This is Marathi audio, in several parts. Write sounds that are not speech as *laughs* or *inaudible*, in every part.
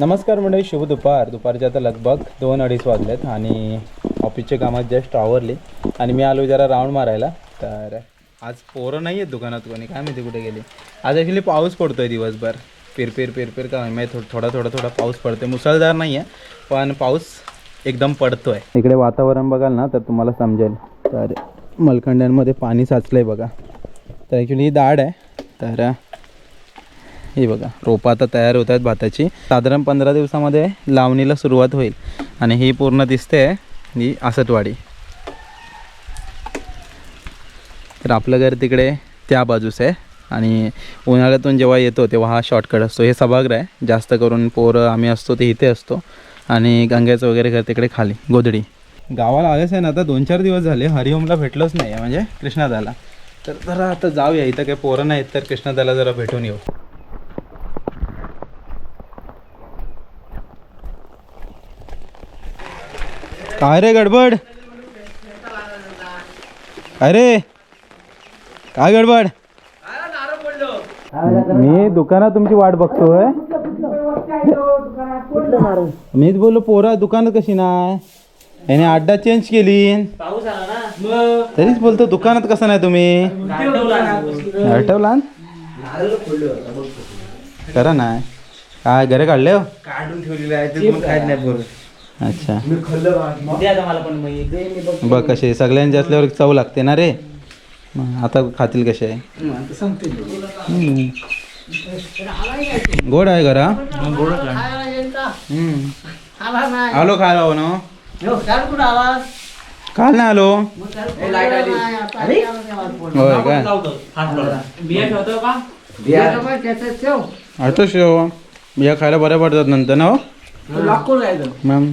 नमस्कार मंडळी शुभ दुपार. दुपारचे आता लगभग दोन अडीच वाजलेत आणि ऑफिसच्या कामात जस्ट आवरली. आणि मी आलो जरा राऊंड मारायला. तर आज पोरं नाही आहेत दुकानात कोणी. काय माहिती कुठे गेली? आज ॲक्च्युली पाऊस पडतो आहे दिवसभर. पिरपिर पिरपिर का माहिती? थो थोडा थोडा थोडा पाऊस पडतो मुसळधार नाही आहे पण पाऊस एकदम पडतो आहे इकडे वातावरण बघाल ना तर तुम्हाला समजेल. तर मलखंड्यांमध्ये पाणी साचलं आहे बघा. तर ॲक्च्युली ही दाढ आहे. तर हे बघा रोपं आता तयार होत आहेत भाताची. साधारण पंधरा दिवसामध्ये लावणीला सुरुवात होईल. आणि ही पूर्ण दिसते ही आसटवाडी. तर आपलं घर तिकडे त्या बाजूस आहे आणि उन्हाळ्यातून जेव्हा येतो तेव्हा हा शॉर्टकट असतो. हे सभागृह आहे. जास्त करून पोरं आम्ही असतो ते इथे असतो. आणि गंग्याचं वगैरे घर तिकडे खाली गोधडी. गावाला आलेच आहे ना आता दोन चार दिवस झाले हरिओमला भेटलोच नाही आहे म्हणजे कृष्णादाला. तर जरा आता जाऊया इथं काही पोरं नाहीत तर कृष्णादाला जरा भेटून येऊ. काय रे गडबड? काय रे? काय गडबड? मी दुकानात तुमची वाट बघतोय. मीच बोललो पोरा दुकानात कशी नाही याने अड्डा चेंज केली. तरीच बोलतो दुकानात कसं नाही तुम्ही? हटवला करा नाही काय घरे काढले हो? काढून ठेवलेलं आहे मग अच्छा मी बघ कसे सगळ्यांचे असल्यावर चव लागते ना रे? मग आता खातील कसे आहे. हम्म. गोड आहे घरा. आलो खायला हो ना. काल नाही आलो. होय काय? आता शेव बिया खायला बऱ्या पडतात नंतर ना हो. मॅम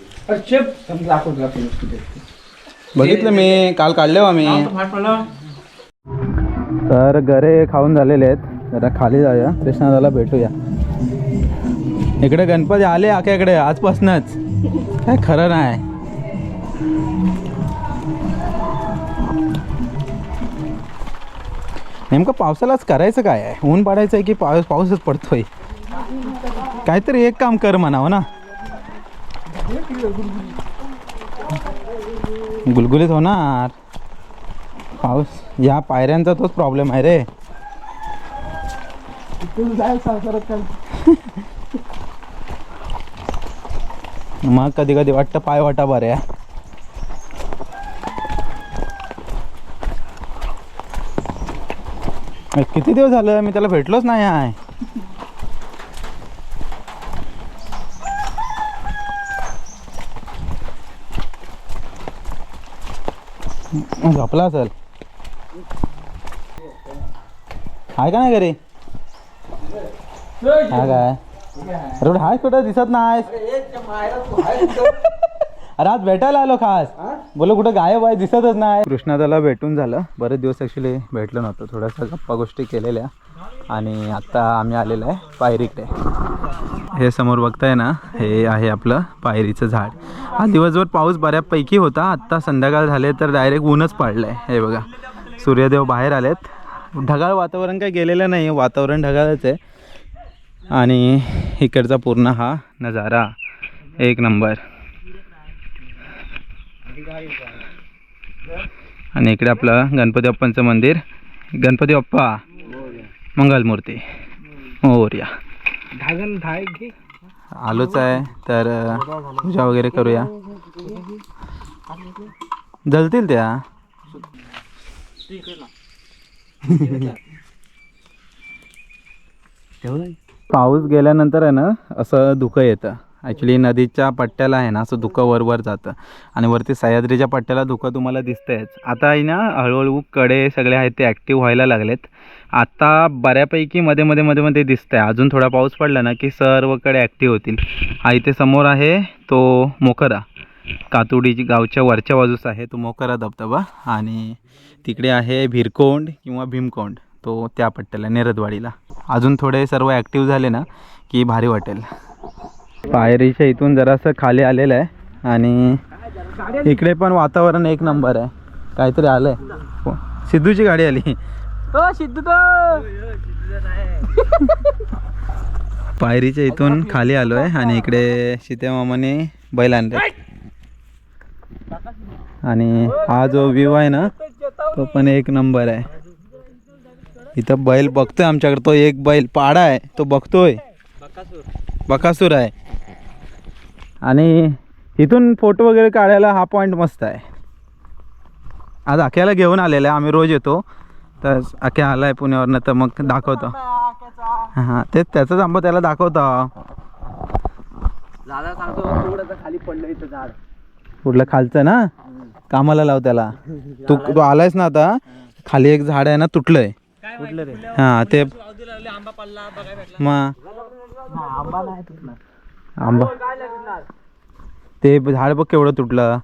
बघितलं मी काल काढले आम्ही तर गरे खाऊन झालेले आहेत. जरा खाली जाऊया. कृष्णादाला भेटूया. इकडे गणपती आले आख्याकडे आजपासूनच. काय खरं नाही. नेमकं पावसालाच करायचं काय आहे? ऊन पाडायचं आहे की पाऊस पाऊसच पडतोय? काहीतरी एक काम कर म्हणावं ना? गुलगुलीत होणार. पाऊस. या पायऱ्यांचा तोच प्रॉब्लेम आहे रे. *laughs* मग कधी कधी वाटतं पाय वाटा बऱ्या किती दिवस झालं? मी त्याला भेटलोच नाही आहे. झोपला असेल. आहे का नाही घरी? हा काय? कुठे हाय कुठं? दिसत नाही अरे आज भेटायला आलो खास. बोलो कुठं गायब आहे दिसतच नाही. कृष्णादाला भेटून झालं. बरेच दिवस ॲक्च्युली भेटलं नव्हतं. थोड्याशा गप्पा गोष्टी केलेल्या. आणि आत्ता आम्ही आलेलो आहे पायरीकडे. हे समोर बघताय ना हे आहे आपलं पायरीचं झाड. हा दिवसभर पाऊस बऱ्यापैकी होता. आत्ता संध्याकाळ झाले तर डायरेक्ट ऊनच पाडलं आहे हे बघा. सूर्यदेव बाहेर आलेत. ढगाळ वातावरण काही गेलेलं नाही. वातावरण ढगाळच आहे. आणि इकडचा पूर्ण हा नजारा. एक नंबर. आणि इकडे आपलं गणपती बाप्पांचं मंदिर. गणपती बाप्पा मंगलमूर्ती. मोर्या. आलोच आहे तर पूजा वगैरे करूया. जलतील त्या. *laughs* पाऊस गेल्यानंतर आहे ना असं धुकं येतं. ॲक्च्युली नदीच्या पट्ट्याला आहे ना असं धुकं वरवर जातं. आणि वरती सह्याद्रीच्या पट्ट्याला धुकं तुम्हाला दिसतंयच. आता आहे ना हळूहळू कडे सगळे आहेत ते ॲक्टिव्ह व्हायला लागलेत. आता बऱ्यापैकी मध्ये मध्ये मध्ये मध्ये दिसतंय. अजून थोडा पाऊस पडला ना की सर्वकडे ॲक्टिव्ह होतील. हा इथे समोर आहे तो मोखरा. कातुडी गावच्या वरच्या बाजूस आहे तो मोखरा धबधबा. आणि तिकडे आहे भिरकोंड किंवा भीमकोंड. तो त्या पट्ट्याला नेरदवाडीला. अजून थोडे सर्व ॲक्टिव्ह झाले ना की भारी वाटेल. पायरीच्या इथून जरासं खाली आलेलं आहे. आणि इकडे पण वातावरण एक नंबर आहे. काहीतरी आलं आहे सिद्धूची गाडी आली. सिद्धू पायरीच्या इथून खाली आलो आहे आणि इकडे सीते मामाने बैल आणले. आणि हा जो व्ह्यू आहे ना तो पण एक नंबर आहे. इथं बैल बघतोय आमच्याकडे. तो एक बैल पाडा आहे. तो बघतोय. बकासूर आहे. आणि इथून फोटो वगैरे काढायला हा पॉईंट मस्त आहे. आज आख्याला घेऊन आलेला आहे. आम्ही रोज येतो. तर आख्या आला आहे पुण्यावरनं तर मग दाखवतो. हां तेच त्याचाच आंबा त्याला दाखवतो. दादा सांगतो थोडंसं खाली पडलं इथं झाड. कुठलं खालचं ना? कामाला लाव त्याला. तू तू आलायस ना आता? खाली एक झाड आहे ना तुटलंय. हां ते आंबा पडला मग आंबा नाही तुटला आंबा. ते झाड बघ केवढं तुटलं.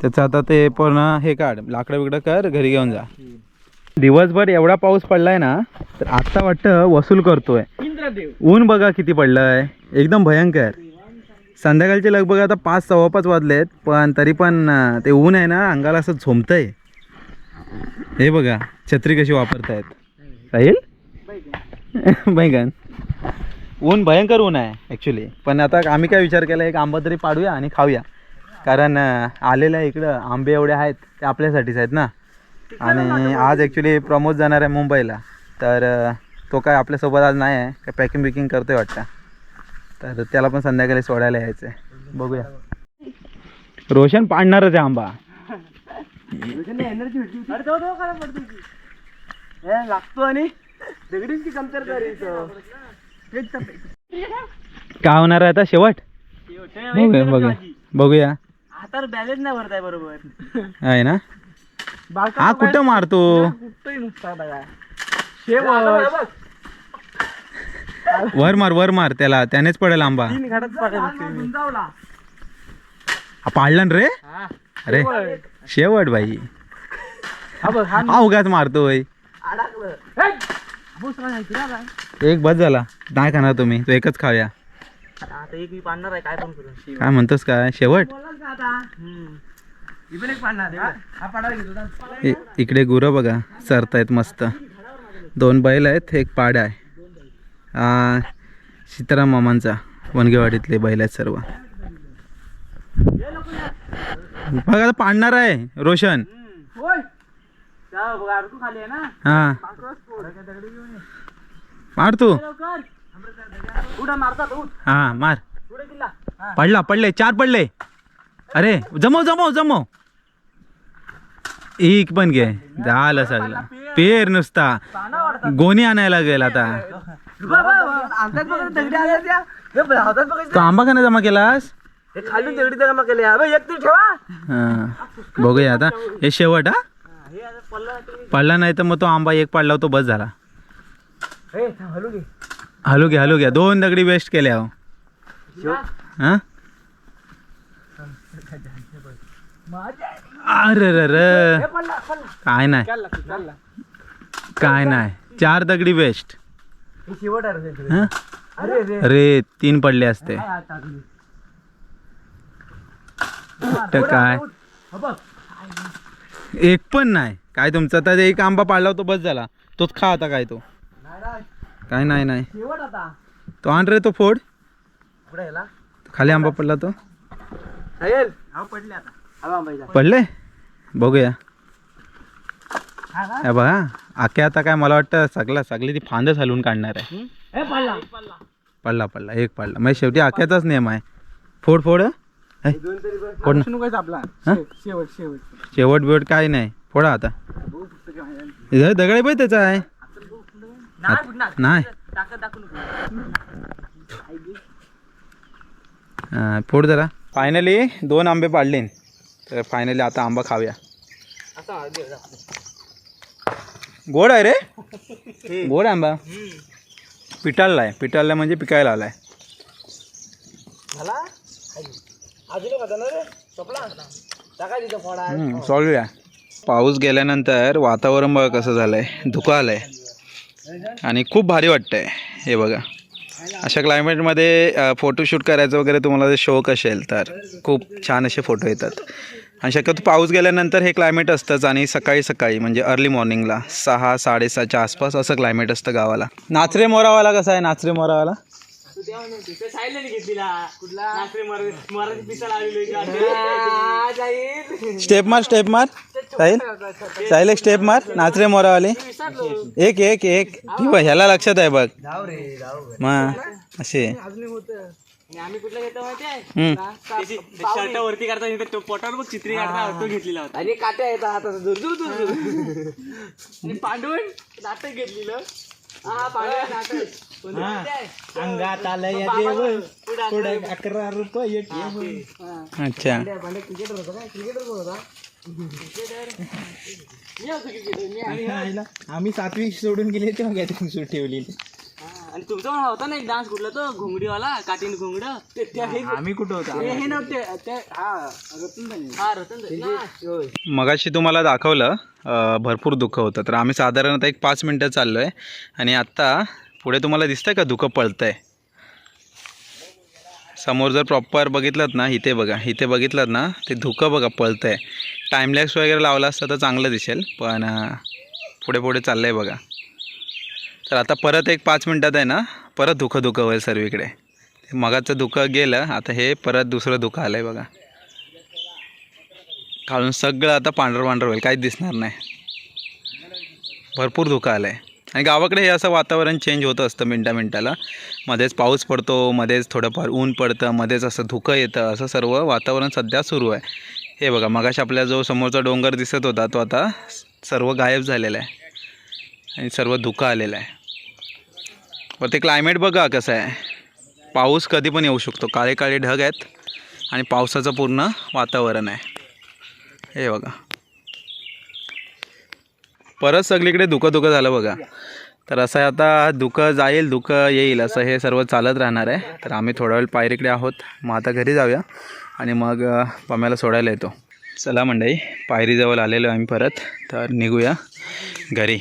त्याचं आता ते पूर्ण हे काढ लाकडं बिकडं कर घरी घेऊन जा. दिवसभर एवढा पाऊस पडलाय ना तर आत्ता वाटतं वसूल करतोय. ऊन बघा किती पडलंय. एकदम भयंकर. संध्याकाळचे लगभग आता पाच सव्वा पाच वाजलेत पण तरी पण ते ऊन आहे ना अंगाला असं झोमतंय हे बघा छत्री कशी वापरतायत. राहील? बैगन. *laughs* ऊन भयंकर ऊन आहे. ॲक्च्युली पण आता आम्ही काय विचार केला एक आंबा तरी पाडूया आणि खाऊया. कारण अं, आलेलं आहे इकडं आंबे एवढे आहेत ते आपल्यासाठीच आहेत ना. आणि आज ॲक्च्युली प्रमोद जाणार आहे मुंबईला. तर तो काय आपल्यासोबत आज नाही आहे काय पॅकिंग बिकिंग करतोय वाटतं. तर त्याला पण संध्याकाळी सोडायला यायचं आहे बघूया. रोशन पाडणारच आहे आंबा. हे लागतो आणि. काय होणार आहे आता शेवट? बघूया बघूया. बघूया. हातावर बॅलेन्स नाही भरताय बरोबर. आहे ना? हा कुठं मारतो? कुठंही नुसता बघा. शेवट. वर मार वर मार त्याला. त्यानेच पडेल आंबा. हा पाडला ना रे? अरे शेवट. बाई हा बघ उगाच मारतोय. एक बस झाला. नाही खाणार तुम्ही. तो एकच खाऊया. आता एक मी पाडणार आहे. काय पण करून काय म्हणतोस काय? शेवट. इ- इकडे गुरं बघा. सरतायत मस्त. दोन बैल आहेत एक पाड्या आहे. हा सीताराम मामांचा. वनगेवाडीतले बैल आहेत सर्व. बघा आता पाडणार आहे रोशन. हा. मार तू. हा मार. पुढे किल्ला. हा. पडला पडले चार पडले. अरे जमव जमव जमव. एक पण घे. झालं सगळं पेर. नुसता. गोणी आणायला लागेल आता. हे तो आंबा का नाही जमा केलास? हे खालून दगडी जमा केले. बघूया आता. हे शेवट हा? पडलं नाही तर मग तो आंबा एक पडला तो बस झाला. हलू घ्या हलू घ्या दोन दगडी वेस्ट केल्या हो. हा? अरे रे काय नाही. काय नाही. चार दगडी वेस्ट. अरे तीन पडले असते. काय आता अजून? तर काय हा बघ एक पण नाही. काय तुमचं? आता एक आंबा पाडला तो बस झाला. तोच खा आता काय तो. काय नाही नाही. तो आण रे तो फोड. खाली आंबा पडला तो. पडले बघूया. हा बघा. आख्या आता काय मला वाटतं सगळा सगळी ती फांदच हलवून काढणार आहे. पडला. पडला एक पडला. म्हणजे शेवटी आख्याचाच नियम आहे. फोड फोड हे. कोण? आपला. हा? शेवट शेवट. शेवट बिवट काय नाही. फोडा आता. इथं दगड पाहिजे त्याचा आहे. नाही. हां फोड जरा. फायनली दोन आंबे पाडले. तर फायनली आता आंबा खाऊया. गोड आहे रे. गोड आंबा. पिटाळला आहे पिटाळला म्हणजे पिकायला आलाय. झाला ना रे तिथं फोडा. पाऊस गेल्यानंतर वातावरण बघा कसं झालंय. धुकं आलंय. आणि खूप भारी वाटतंय. हे बघा. अशा क्लायमेटमध्ये फोटोशूट करायचं वगैरे तुम्हाला जर शौक असेल तर खूप छान असे फोटो येतात. आणि शक्यतो पाऊस गेल्यानंतर हे क्लायमेट असतंच आणि सकाळी सकाळी म्हणजे अर्ली मॉर्निंगला सहा साडेसहाच्या आसपास असं क्लायमेट असतं गावाला. नाचरे मोरावाला कसा आहे? नाचरे मोरावाला? घेतलीला. कुठला? मराठी स्टेप मार स्टेप मार. साहिल साहिल एक स्टेप मार. नाचरे मोरावाले. एक एक एक. ठीक आहे ह्याला लक्षात आहे बघ. धाव रे धाव मग असे. आम्ही कुठलं घेतो हम्म. शर्ट वरती करता पोटावर बघ चित्री काढता तो घेतलेला होता. आणि काट्या येतात हातात दूर दूर दूर दूर. आणि पांडवण नाटक घेतलेलं. हा अंगात आलं पुढे अकरा रुपये अच्छा. आम्ही सातवी सोडून गेले तेव्हा गॅदरिंग सुरू ठेवलेली. आणि तुमचा पण होता ना एक डान्स कुठला तो? घोंगडीवाला काटीन घोंगड. ते त्या हे आम्ही कुठं होतो? हे नव्हते ते हा रतन हा रतन मगाशी तुम्हाला दाखवलं अं, भरपूर दुःख होतं. तर आम्ही साधारणतः एक पाच मिनटं चाललो आहे आणि आत्ता पुढे तुम्हाला दिसतंय का धुकं पळतंय? समोर जर प्रॉपर बघितलं ना इथे बघा इथे बघितलं ना ते धुकं बघा पळतंय. टाईमलॅक्स वगैरे लावला असता तर चांगलं दिसेल पण अं, पुढे पुढे चाललं आहे बघा. तर आता परत एक पाच मिनटात आहे ना परत धुकं धुकं होईल सर्वीकडे. मगाचं धुकं गेलं आता हे परत दुसरं धुकं आलं आहे बघा. खालून सगळं आता पांढरं पांढरं होईल काहीच दिसणार नाही. भरपूर धुकं आलं आहे आणि गावाकडे हे असं वातावरण चेंज होतं असतं मिनटा मिनटाला. मध्येच पाऊस पडतो मध्येच थोडंफार ऊन पडतं मध्येच असं धुकं येतं असं सर्व वातावरण सध्या सुरू आहे. हे बघा मगाशी आपल्या जो समोरचा डोंगर दिसत होता तो आता सर्व गायब झालेला आहे. आणि सर्व धुकं आलेलं आहे. व ते क्लायमेट बघा कसं आहे. पाऊस कधी पण येऊ शकतो. काळे काळे ढग आहेत आणि पावसाचं पूर्ण वातावरण आहे. हे बघा. परत सगळीकडे दुखं दुखं झालं बघा. तर असं आहे आता धुकं जाईल दुखं येईल असं हे सर्व चालत राहणार आहे. तर आम्ही थोडा वेळ पायरीकडे आहोत. मग आता घरी जाऊया आणि मग पम्याला सोडायला येतो. चला मंडई पायरीजवळ आलेलो आम्ही परत. तर निघूया घरी.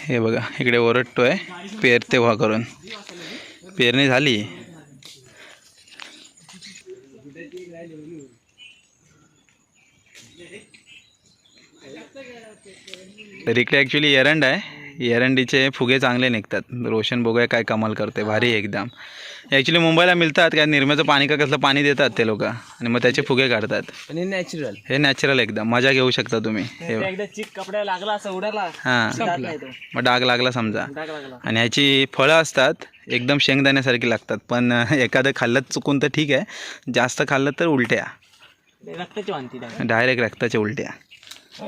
हे बघा इकडे ओरडतो आहे पेरते व्हा करून. पेरणी झाली. तर इकडे ॲक्च्युली एरंड आहे. एरंडीचे फुगे चांगले निघतात. रोशन बघूया काय कमाल करते भारी एकदम. ॲक्च्युली मुंबईला मिळतात काय निर्म्याचं पाणी का कसलं पाणी देतात ते लोक. आणि मग त्याचे फुगे काढतात. आणि नॅचरल हे नॅचरल एकदम. मजा घेऊ शकता तुम्ही. हे एकदा चिक कपड्या लागला असं उडाला हां. जात नाही तो. मग डाग लागला समजा. डाग लागला. आणि ह्याची फळं असतात एकदम शेंगदाण्यासारखी लागतात. पण एखादं खाल्लं चुकून तर ठीक आहे. जास्त खाल्लं तर उलट्या. रक्ताची वांती डायरेक्ट रक्ताच्या उलट्या.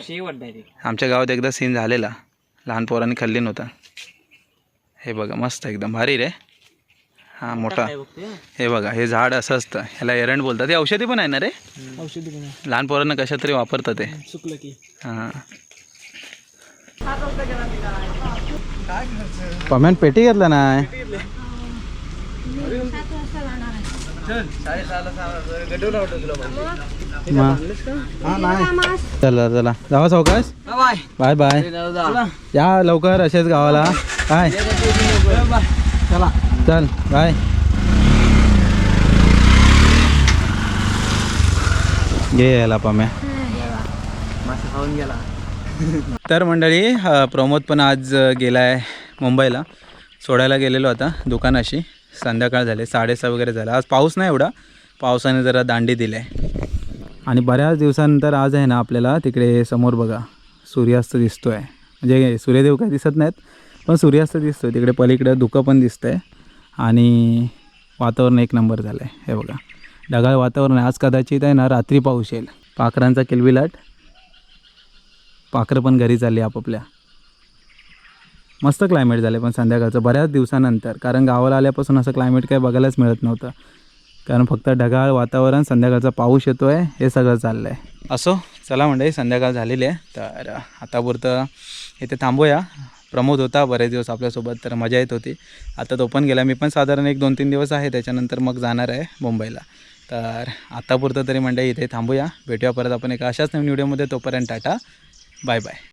शेवट डायरेक्ट. आमच्या गावात एकदा सीन झालेला. लहान पोरांनी खाल्ली नव्हता. हे बघा मस्त एकदम भारी रे. हां मोठा हे बघा हे झाड असं असतं. ह्याला एरंड बोलतात. हे औषधी पण आहे ना रे? औषधी पण लहान पोरांना कशा तरी वापरतात ते. चुकलं की. हां. पम्यान पेटी घेतला नाही? चला चला जावा सावकाश? बाय. बाय या लवकर असेच गावाला. काय चला. चल बाय. घे यायला पम्या. मासा खाऊन गेला. तर मंडळी प्रमोद पण आज गेला आहे मुंबईला. सोडायला गेलेलो आता दुकानाशी. संध्याकाळ झाले साडेसहा वगैरे झालं. आज पाऊस नाही एवढा. पावसाने जरा दांडी दिली आहे. आणि बऱ्याच दिवसानंतर आज आहे ना आपल्याला तिकडे समोर बघा सूर्यास्त दिसतो आहे म्हणजे सूर्यदेव काही दिसत नाहीत पण सूर्यास्त दिसतो आहे तिकडे पलीकडे धुकं पण दिसतं आहे आणि वातावरण एक नंबर झालं आहे हे बघा. ढगाळ वातावरण आहे. आज कदाचित आहे ना रात्री पाऊस येईल. पाखरांचा किलबिलाट. पाखरं पण घरी चालली आपापल्या. मस्त क्लायमेट झालं पण संध्याकाळचं बऱ्याच दिवसानंतर कारण गावाला आल्यापासून असं क्लायमेट काही बघायलाच मिळत नव्हतं. कारण फक्त ढगाळ वातावरण संध्याकाळचा पाऊस येतो आहे हे सगळं चाललं आहे असो चला म्हणजे संध्याकाळ झालेली आहे. तर आतापुरतं इथे थांबूया. प्रमोद होता बरेच दिवस आपल्यासोबत तर मजा येत होती. आता तो पण गेला. मी पण साधारण एक दोन तीन दिवस आहे त्याच्यानंतर मग जाणार आहे मुंबईला. तर आतापुरतं तरी म्हणजे इथे थांबूया. भेटूया परत आपण एका अशाच नवीन व्हिडिओमध्ये तोपर्यंत टाटा. Bye bye